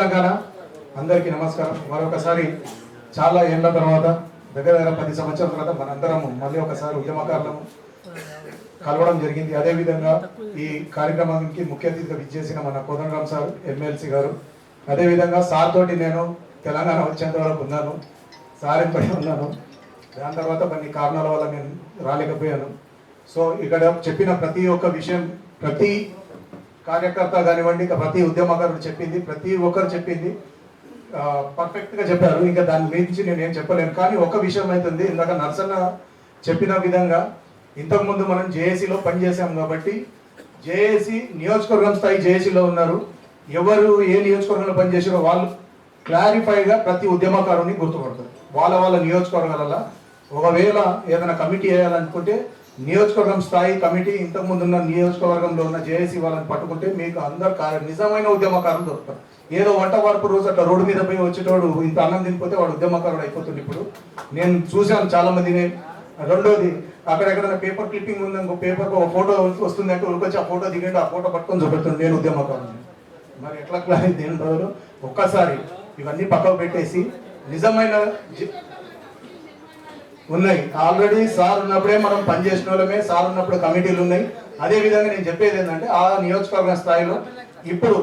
తెలంగాణ. అందరికీ నమస్కారం. మరొకసారి చాలా ఏళ్ళ తర్వాత దగ్గర దగ్గర పది సంవత్సరాల తర్వాత మనందరం మళ్ళీ ఒకసారి ఉద్యమకారులము కలవడం జరిగింది. అదేవిధంగా ఈ కార్యక్రమానికి ముఖ్య అతిథిగా విచ్చేసిన మన కోదండరామ్ సార్ ఎమ్మెల్సీ గారు. అదేవిధంగా సార్ తోటి నేను తెలంగాణ వచ్చేంత వరకు ఉన్నాను. సార్ పడి ఉన్నాను. దాని తర్వాత కొన్ని కారణాల వల్ల నేను రాలేకపోయాను. సో ఇక్కడ చెప్పిన ప్రతి ఒక్క విషయం ప్రతి కార్యకర్త కానివ్వండి ఇంకా ప్రతి ఉద్యమకారుడు చెప్పింది ప్రతి ఒక్కరు చెప్పింది. పర్ఫెక్ట్గా చెప్పారు. ఇంకా దాని గురించి నేను ఏం చెప్పలేను. కానీ ఒక విషయం అవుతుంది. ఇందాక నర్సన్న చెప్పిన విధంగా ఇంతకుముందు మనం జేఏసీలో పనిచేసాం కాబట్టి జేఏసీ నియోజకవర్గం స్థాయి జేఏసీలో ఉన్నారు. ఎవరు ఏ నియోజకవర్గంలో పనిచేసారో వాళ్ళు క్లారిఫైగా ప్రతి ఉద్యమకారుని గుర్తుపడతారు. వాళ్ళ వాళ్ళ నియోజకవర్గాలలో. ఒకవేళ ఏదైనా కమిటీ వేయాలనుకుంటే నియోజకవర్గం స్థాయి కమిటీ ఇంతకుముందు ఉన్న నియోజకవర్గంలో ఉన్న జేఏసీ వాళ్ళని పట్టుకుంటే మీకు అందరు కార్య నిజమైన ఉద్యమకారులు దొరుకుతారు. ఏదో వంట వార్పు రోజు అట్లా రోడ్డు మీద పోయి వచ్చేటోడు ఇంత అన్నం తినిపోతే వాడు ఉద్యమకారుడు అయిపోతుంది ఇప్పుడు. నేను చూశాను చాలా మందిని రెండోది అక్కడెక్కడ పేపర్ క్లిప్పింగ్ ఉంది ఇంకో పేపర్ ఒక ఫోటో వస్తుంది అంటే ఉరికొచ్చి ఆ ఫోటో దిగండి ఆ ఫోటో పట్టుకొని చూపెడుతుంది నేను ఉద్యమకారుని. మరి ఎట్లా క్లారి దేని బదులు ఒక్కసారి ఇవన్నీ పక్కకు పెట్టేసి నిజమైన ఉన్నాయి. ఆల్రెడీ సార్ ఉన్నప్పుడే మనం పనిచేసిన వాళ్ళమే సార్ ఉన్నప్పుడు కమిటీలు ఉన్నాయి. అదే విధంగా నేను చెప్పేది ఏంటంటే ఆ నియోజకవర్గ స్థాయిలో ఇప్పుడు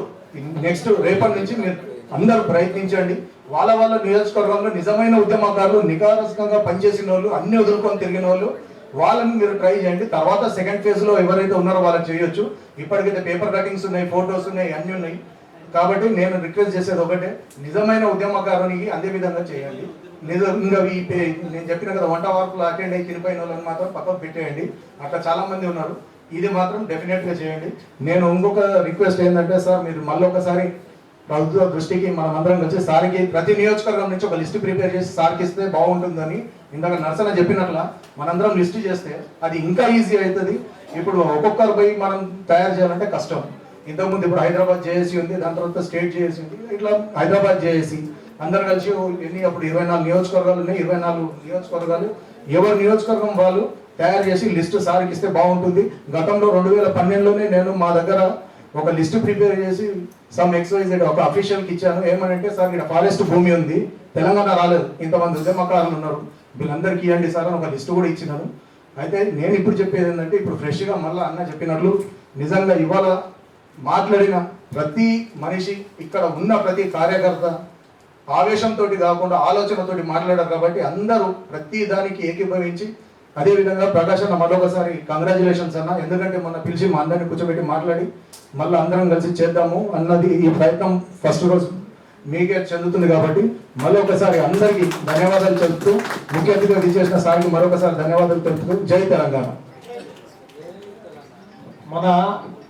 నెక్స్ట్ రేపటి నుంచి మీరు అందరూ ప్రయత్నించండి. వాళ్ళ వాళ్ళ నియోజకవర్గంలో నిజమైన ఉద్యమకారులు నికారసంగా పనిచేసిన వాళ్ళు అన్ని వదులుకొని తిరిగిన వాళ్ళు వాళ్ళని మీరు ట్రై చేయండి. తర్వాత సెకండ్ ఫేజ్లో ఎవరైతే ఉన్నారో వాళ్ళని చేయొచ్చు. ఇప్పటికైతే పేపర్ కటింగ్స్ ఉన్నాయి ఫోటోస్ ఉన్నాయి అన్ని ఉన్నాయి. కాబట్టి నేను రిక్వెస్ట్ చేసేది ఒకటే నిజమైన ఉద్యమకారునికి అదే విధంగా చేయండి. నిజంగా ఈ నేను చెప్పిన కదా వంట వార్పులు అటెండ్ అయ్యి తినిపోయిన వాళ్ళని మాత్రం పక్కకు పెట్టేయండి. అట్లా చాలా మంది ఉన్నారు. ఇది మాత్రం డెఫినెట్గా చేయండి. నేను ఇంకొక రిక్వెస్ట్ ఏంటంటే సార్ మీరు మళ్ళీ ఒకసారి ప్రభుత్వ దృష్టికి మనం అందరం వచ్చి సార్కి ప్రతి నియోజకవర్గం నుంచి ఒక లిస్ట్ ప్రిపేర్ చేసి సార్కి ఇస్తే బాగుంటుందని ఇందాక నర్సన చెప్పినట్ల మనందరం లిస్ట్ చేస్తే అది ఇంకా ఈజీ అవుతుంది. ఇప్పుడు ఒక్కొక్కరు పోయి మనం తయారు చేయాలంటే కష్టం. ఇంతకుముందు ఇప్పుడు హైదరాబాద్ జేఏసీ ఉంది దాని తర్వాత స్టేట్ జేఏసీ ఉంది ఇట్లా హైదరాబాద్ జేఏసీ. అందరు కలిసి ఎన్ని అప్పుడు ఇరవై నాలుగు నియోజకవర్గాలు ఉన్నాయి ఇరవై నాలుగు నియోజకవర్గాలు. ఎవరి నియోజకవర్గం వాళ్ళు తయారు చేసి లిస్ట్ సార్కి ఇస్తే బాగుంటుంది. గతంలో రెండు వేల పన్నెండులోనే నేను మా దగ్గర ఒక లిస్ట్ ప్రిపేర్ చేసి సమ్ ఎక్స్వైజెడ్ ఒక అఫీషియల్కి ఇచ్చాను. ఏమనంటే సార్ ఇక్కడ ఫారెస్ట్ భూమి ఉంది. తెలంగాణ రాలేదు. ఇంతమంది ఉద్యమకారులు ఉన్నారు. వీళ్ళందరికీ ఇవ్వండి సార్ అని ఒక లిస్ట్ కూడా ఇచ్చినాను. అయితే నేను ఇప్పుడు చెప్పేది ఏంటంటే ఇప్పుడు ఫ్రెష్గా మళ్ళీ అన్న చెప్పినట్లు నిజంగా ఇవాళ మాట్లాడిన ప్రతి మనిషి ఇక్కడ ఉన్న ప్రతి కార్యకర్త ఆవేశంతో కాకుండా ఆలోచనతోటి మాట్లాడారు కాబట్టి అందరూ ప్రతి దానికి ఏకీభవించి అదేవిధంగా ప్రకాష్ అన్న మరొకసారి కంగ్రాచులేషన్స్ అన్న. ఎందుకంటే మొన్న పిలిచి మా అందరిని కూర్చోబెట్టి మాట్లాడి మళ్ళీ అందరం కలిసి చేద్దాము అన్నది ఈ ప్రయత్నం ఫస్ట్ రోజు మీకే చెందుతుంది కాబట్టి మళ్ళీ ఒకసారి అందరికీ ధన్యవాదాలు చెబుతూ ముఖ్య అతిథిగా విచ్చేసిన సార్కి మరొకసారి ధన్యవాదాలు తెలుపుతూ జై తెలంగాణ. మన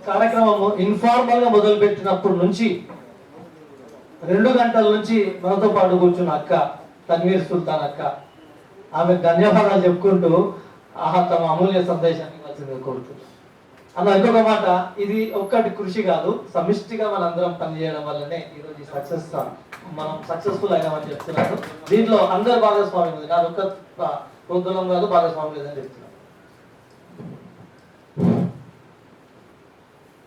కార్యక్రమము ఇన్ఫార్మల్గా మొదలు పెట్టినప్పటి నుంచి రెండు గంటల నుంచి మనతో పాటు కూర్చున్న అక్క తన్వీర్ సుల్తాన్ అక్క. ఆమె ధన్యవాదాలు చెప్పుకుంటూ ఆహా తమ అమూల్య సందేశాన్ని ఇవ్వాల్సిందిగా కోరుతున్నాను. అన్న ఇంకొక మాట ఇది ఒక్కటి కృషి కాదు సమిష్టిగా మనందరం పనిచేయడం వల్లనే ఈరోజు సక్సెస్ మనం సక్సెస్ఫుల్ అయినామని చెప్తున్నాను దీంట్లో అందరు భాగస్వామ్యం ఉంది నాది ఒక్క ప్రోద్బలం కాదు భాగస్వామ్యం లేదని చెప్తున్నాను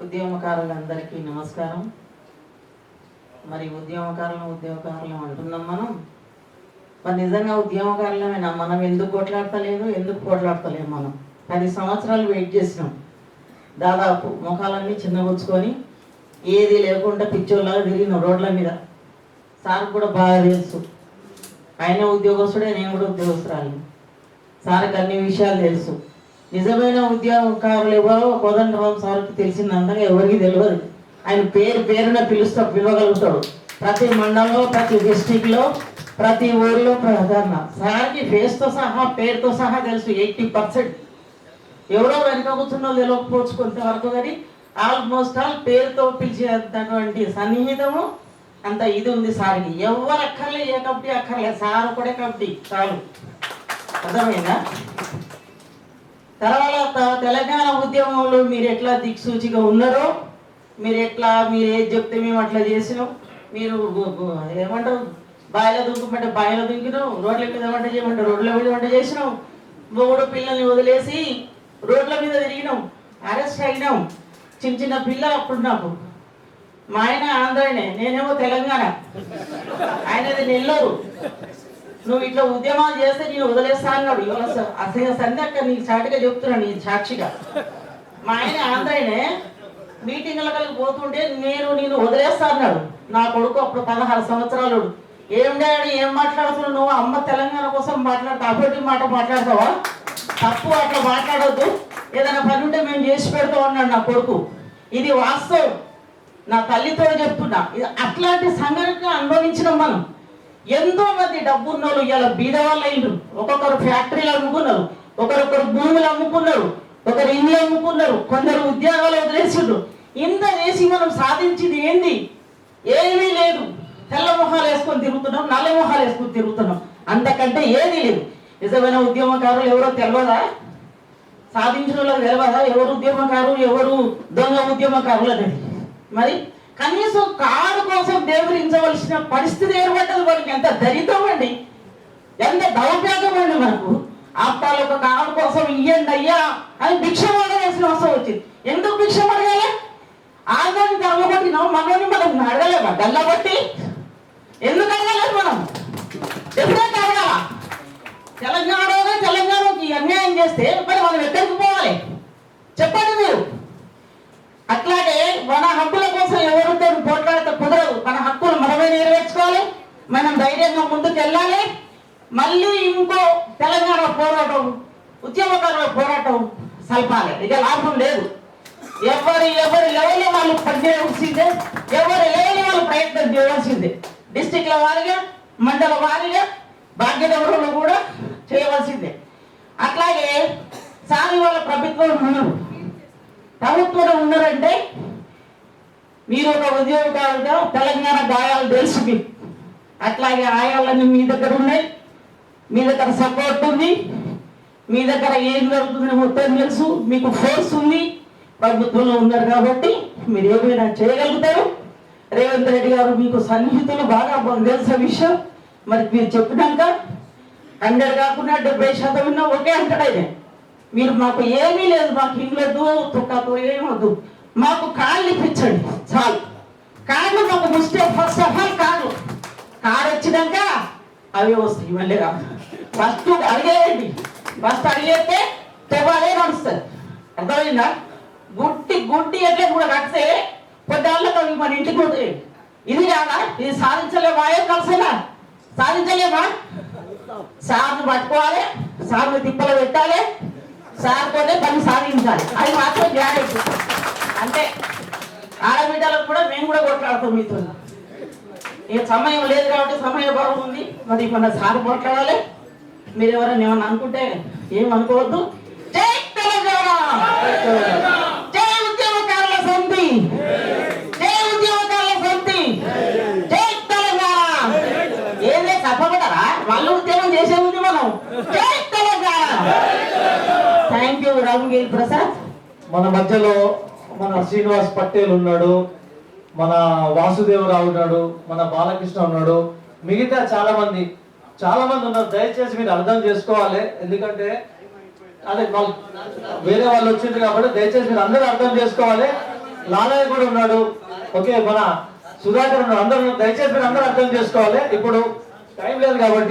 ఉద్యమకారులందరికీ నమస్కారం. మరి ఉద్యమకారులం ఉద్యమకారులం అంటున్నాం మనం. మరి నిజంగా ఉద్యమకారులమేనా? మనం ఎందుకు కొట్లాడతలేదు? ఎందుకు కొట్లాడతలేము మనం? పది సంవత్సరాలు వెయిట్ చేసినాం. దాదాపు ముఖాలన్నీ చిన్నగుచ్చుకొని ఏది లేకుండా పిచ్చోళ్ళగా తిరిగిన రోడ్ల మీద. సార్ కూడా బాగా తెలుసు. ఆయన ఉద్యోగస్తుడే నేను కూడా ఉద్యోగస్తురాలి సార్కి అన్ని విషయాలు తెలుసు. నిజమైన ఉద్యోగకారులు ఎవరో కోదండరావు సార్కి తెలిసిందంతగా ఎవరికి తెలియదు ఆయన పేరు పేరున పిలుస్తూ పిలవగలుగుతాడు. ప్రతి మండలంలో ప్రతి డిస్టిక్లో ప్రతి ఊర్లో ప్రధాన. సార్కి ఫేస్తో సహా పేరుతో సహా తెలుసు ఎయిటీ పర్సెంట్. ఎవరో వెనక కూర్చున్న తెలియకపోవచ్చు కొంతవరకు కానీ ఆల్మోస్ట్ ఆల్ పేరుతో పిలిచేటటువంటి సన్నిహితము అంత ఇది ఉంది సార్కి. ఎవరు అక్కర్లే ఏ కబడ్డీ అక్కర్లే సార్ కూడా కమిటీ చాలు అర్థమైందా? తర్వాత తెలంగాణ ఉద్యమంలో మీరు ఎట్లా దిక్సూచిగా ఉన్నారో మీరు ఎట్లా మీరు ఏది చెప్తే మేము అట్లా చేసినాం. మీరు ఏమంటావు ఏమంటారు? బాయిలో దుంకమంటే బాయిలో దుంకినాం. రోడ్ల మీద వంట చేయమంటే రోడ్ల మీద వంట చేసినాం. మొగుడు పిల్లల్ని వదిలేసి రోడ్ల మీద తిరిగినాం. అరెస్ట్ అయినాం. చిన్న చిన్న పిల్ల అప్పుడు నాకు. మా ఆయన ఆంధ్రనే నేనేమో తెలంగాణ. ఆయనది నెల్లూరు. నువ్వు ఇట్లా ఉద్యమాలు చేస్తే నేను వదిలేస్తా అన్నాడు. ఇవాళ స- అసలు నీకు చాటుగా చెప్తున్నాను నీ సాక్షిగా. మా ఆయన ఆంధ్రనే మీటింగ్లకి పోతుంటే నేను నేను వదిలేస్తా అన్నాడు. నా కొడుకు అప్పుడు పదహారు సంవత్సరాలు. ఏం డాడీ ఏం మాట్లాడుతున్నావు? నువ్వు అమ్మ తెలంగాణ కోసం మాట్లాడతా అభివృద్ధి మాట మాట్లాడతావా? తప్పు అట్లా మాట్లాడొద్దు. ఏదైనా పని ఉంటే మేము చేసి పెడతాం అన్నాడు నా కొడుకు. ఇది వాస్తవం. నా తల్లితో చెప్తున్నా. ఇది అట్లాంటి సంఘటన అనుభవించినాం మనం. ఎంతో మంది డబ్బు ఉన్నోళ్ళు ఇలా బీద వాళ్ళు ఒక్కొక్కరు ఫ్యాక్టరీలు అమ్ముకున్నారు. ఒకరొకరు భూములు అమ్ముకున్నారు. ఒకరు ఇల్లు అమ్ముకున్నారు కొందరు ఉద్యోగాలు వదిలేసిండ్రు. ఇంత చేసి మనం సాధించింది ఏంది? ఏమీ లేదు. తెల్ల మొహాలు వేసుకొని తిరుగుతున్నాం నల్ల మొహాలు వేసుకొని తిరుగుతున్నాం. అంతకంటే ఏది లేదు. నిజమైన ఉద్యమకారులు ఎవరో తెలియదా సాధించిన వాళ్ళకి తెలియదా ఎవరు ఉద్యమకారులు ఎవరు దొంగ ఉద్యమకారులు అనేది? మరి కనీసం కారు కోసం దేవరించవలసిన పరిస్థితి ఏర్పడ్డది మనకి ఎంత దరిద్రం అండి. ఎంత దౌర్భాగ్యం అండి మనకు. అప్పాలు ఒక కాలం కోసం ఇయ్యండి అయ్యా అని భిక్ష అడగాల్సిన అవసరం వచ్చింది. ఎందుకు భిక్ష అడగాలి? ఆదాన్ని తగ్గబట్టినాం మనల్ని మనం అడగలేమా? గల్లబట్టి ఎందుకు అడగలేదు మనం? ఎప్పుడైతే అడగాల? తెలంగాణలో తెలంగాణకి అన్యాయం చేస్తే మరి మనం ఎక్కడికి పోవాలి? చెప్పండి మీరు. అట్లాగే మన హక్కుల కోసం ఎవరితో పోట్లాడితే కుదరదు. మన హక్కులు మనమే నెరవేర్చుకోవాలి. మనం ధైర్యంగా ముందుకు వెళ్ళాలి మళ్ళీ ఇంకో తెలంగాణ పోరాటం ఉద్యమకారుల పోరాటం సల్పాలి. ఇక లాభం లేదు. ఎవరి ఎవరు లెవెల్ వాళ్ళు పనిచేయవలసిందే ఎవరు లేని వాళ్ళు ప్రయత్నం చేయవలసిందే డిస్టిక్ల వారిగా మండల వారిగా భాగ్యనగరంలో కూడా చేయవలసిందే. అట్లాగే సాగి వాళ్ళ ప్రభుత్వం ఉన్నారు. ప్రభుత్వంలో ఉన్నారంటే మీరు ఒక ఉద్యోగాలుగా తెలంగాణ గాయాలు తెలుసు మీకు అట్లాగే ఆయాలన్నీ మీ దగ్గర ఉన్నాయి. మీ దగ్గర సపోర్ట్ ఉంది. మీ దగ్గర ఏం జరుగుతుందని మొత్తం తెలుసు. మీకు ఫోర్స్ ఉంది. ప్రభుత్వంలో ఉన్నారు కాబట్టి మీరు ఏమైనా చేయగలుగుతారు? రేవంత్ రెడ్డి గారు మీకు సన్నిహితులు బాగా తెలిసిన విషయం. మరి మీరు చెప్పినాక హండ్రెడ్ కాకుండా డెబ్బై శాతం ఉన్నా ఒకే అంటాడు మీరు మాకు ఏమీ లేదు. మాకు ఇల్లొద్దు తుక్కతో ఏమొద్దు మాకు కాళ్ళు ఇప్పించండి. చాలు. కాళ్ళు మాకు ముస్టే ఫస్ట్ ఆఫ్ ఆల్ కాళ్ళు. కారు వచ్చినాక అవే వస్తాయి మళ్ళీ రాదు ఫస్ట్ అడిగేయండి. ఫస్ట్ అడిగేస్తే తెవాలే నడుస్తుంది. అర్థమైందా? గుడ్డి గుడ్డి ఎట్లా కూడా కడితే పొద్దాళ్ళతో మన ఇంటికి పోతాయి. ఇది కాదా? ఇది సాధించలేమా? ఏ కలిసేనా? సాధించలేమా? సార్ను పట్టుకోవాలి సార్ను తిప్పలు పెట్టాలి సార్తోనే పని సాధించాలి. అది మాత్రం గ్యారెంటీ. అంటే ఆడబిడ్డలకు కూడా మేము కూడా కొట్లాడతాం మీతో. ఇక సమయం లేదు కాబట్టి సమయం బాగుంది మరి మన సార్ కొట్లాడాలి. మీరు ఎవరైనా ఏమన్నా అనుకుంటే ఏం అనుకోవద్దు? జై తెలంగాణ! జై ఉద్యమకారుల సమితి! జై ఉద్యమకారుల సమితి! జై తెలంగాణ! ఏదే తప్పబడరా వాళ్ళు ఉద్యోగం చేసే మనం జై Telangana! Thank you Ramagiri Prasad. మన మధ్యలో మన శ్రీనివాస్ పటేల్ ఉన్నాడు మన వాసుదేవరావు ఉన్నాడు మన బాలకృష్ణ ఉన్నాడు మిగతా చాలా మంది చాలా మంది ఉన్నారు. దయచేసి మీరు అర్థం చేసుకోవాలి. ఎందుకంటే అదే వాళ్ళు వేరే వాళ్ళు వచ్చింది కాబట్టి దయచేసి మీరు అందరూ అర్థం చేసుకోవాలి. లాలయ్య కూడా ఉన్నాడు. ఓకే మన సుధాకర్ ఉన్నాడు. అందరూ దయచేసి మీరు అందరూ అర్థం చేసుకోవాలి. ఇప్పుడు టైం లేదు కాబట్టి